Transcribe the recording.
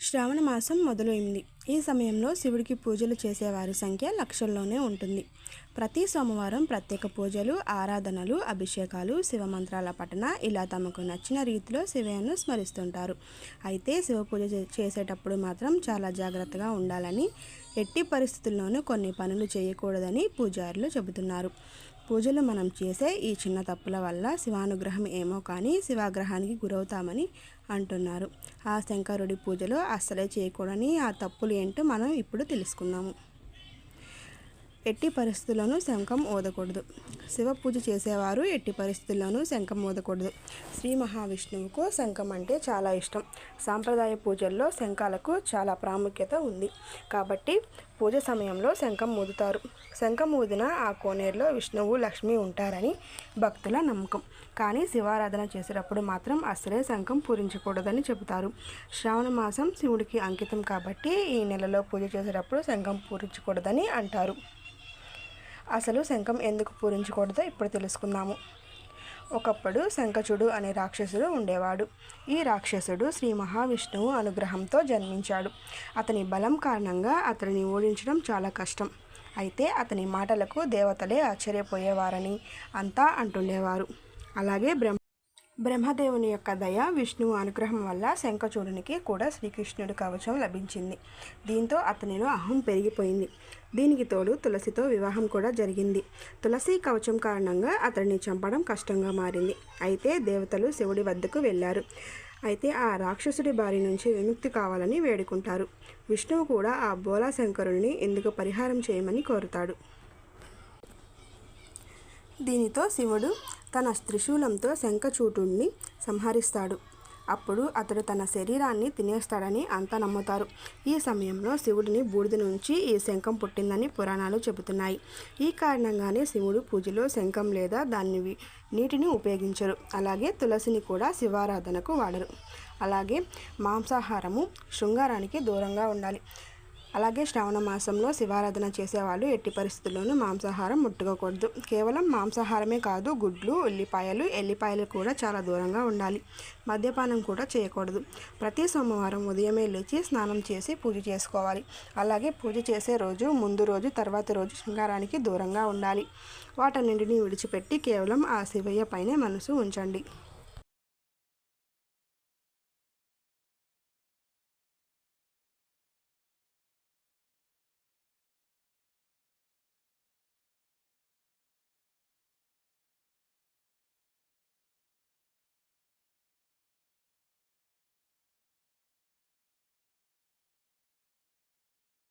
శ్రావణ మాసం మొదలైంది. ఈ సమయంలో శివుడికి పూజలు చేసేవారి సంఖ్య లక్షల్లోనే ఉంటుంది. ప్రతి సోమవారం ప్రత్యేక పూజలు ఆరాధనలు అభిషేకాలు శివమంత్రాల పఠన ఇలా తమకు నచ్చిన రీతిలో శివయ్యను స్మరిస్తుంటారు. అయితే శివ పూజ చేసేటప్పుడు మాత్రం చాలా జాగ్రత్తగా ఉండాలని ఎట్టి పరిస్థితుల్లోనూ కొన్ని పనులు చేయకూడదని పూజారులు చెబుతున్నారు. పూజలు మనం చేసే ఈ చిన్న తప్పుల వల్ల శివానుగ్రహం ఏమో కానీ శివాగ్రహానికి గురవుతామని అంటున్నారు. ఆ శంకరుడి పూజలు అస్సలే చేయకూడని ఆ తప్పులు ఏంటో మనం ఇప్పుడు తెలుసుకున్నాము ఎట్టి పరిస్థితుల్లోనూ శంఖం ఊదకూడదు. శివ పూజ చేసేవారు ఎట్టి పరిస్థితుల్లోనూ శంఖం ఊదకూడదు. శ్రీ మహావిష్ణువుకు శంఖం అంటే చాలా ఇష్టం. సాంప్రదాయ పూజల్లో శంఖాలకు చాలా ప్రాముఖ్యత ఉంది. కాబట్టి పూజ సమయంలో శంఖం ఊదుతారు. శంఖం ఊదిన ఆ కోనేరులో విష్ణువు లక్ష్మి ఉంటారని భక్తుల నమ్మకం. కానీ శివారాధన చేసేటప్పుడు మాత్రం అసలే శంఖం పూరించకూడదని చెబుతారు. శ్రావణ మాసం శివుడికి అంకితం కాబట్టి ఈ నెలలో పూజ చేసేటప్పుడు శంఖం పూరించకూడదని అంటారు. అసలు శంఖం ఎందుకు పూరించకూడదో ఇప్పుడు తెలుసుకుందాము. ఒకప్పుడు శంఖచుడు అనే రాక్షసుడు ఉండేవాడు. ఈ రాక్షసుడు శ్రీ మహావిష్ణువు అనుగ్రహంతో జన్మించాడు. అతని బలం కారణంగా అతడిని ఓడించడం చాలా కష్టం. అయితే అతని మాటలకు దేవతలే ఆశ్చర్యపోయేవారని అంతా అంటుండేవారు. అలాగే బ్రహ్మ బ్రహ్మదేవుని యొక్క దయ విష్ణువు అనుగ్రహం వల్ల శంఖచూడునికి కూడా శ్రీకృష్ణుడి కవచం లభించింది. దీంతో అతనిలో అహం పెరిగిపోయింది. దీనికి తోడు తులసితో వివాహం కూడా జరిగింది. తులసి కవచం కారణంగా అతడిని చంపడం కష్టంగా మారింది. అయితే దేవతలు శివుడి వద్దకు వెళ్ళారు. అయితే ఆ రాక్షసుడి బారి నుంచి విముక్తి కావాలని వేడుకుంటారు. విష్ణువు కూడా ఆ బోలా శంకరుడిని ఎందుకు పరిహారం చేయమని కోరుతాడు. దీనితో శివుడు తన త్రిశూలంతో శంఖచూటుణ్ణి సంహరిస్తాడు. అప్పుడు అతడు తన శరీరాన్ని తినేస్తాడని అంతా నమ్ముతారు. ఈ సమయంలో శివుడిని బూడిద నుంచి ఈ శంఖం పుట్టిందని పురాణాలు చెబుతున్నాయి. ఈ కారణంగానే శివుడు పూజలో శంఖం లేదా దాన్ని నీటిని ఉపయోగించరు. అలాగే తులసిని కూడా శివారాధనకు వాడరు. అలాగే మాంసాహారము శృంగారానికి దూరంగా ఉండాలి. అలాగే శ్రావణ మాసంలో శివారాధన చేసేవాళ్ళు ఎట్టి పరిస్థితుల్లోనూ మాంసాహారం ముట్టుకోకూడదు. కేవలం మాంసాహారమే కాదు గుడ్లు ఉల్లిపాయలు ఎల్లిపాయలు కూడా చాలా దూరంగా ఉండాలి. మద్యపానం కూడా చేయకూడదు. ప్రతి సోమవారం ఉదయమే లేచి స్నానం చేసి పూజ చేసుకోవాలి. అలాగే పూజ చేసే రోజు ముందు రోజు తర్వాత రోజు శృంగారానికి దూరంగా ఉండాలి. వాటన్నింటినీ విడిచిపెట్టి కేవలం ఆ శివయ్య పైనే మనసు ఉంచండి.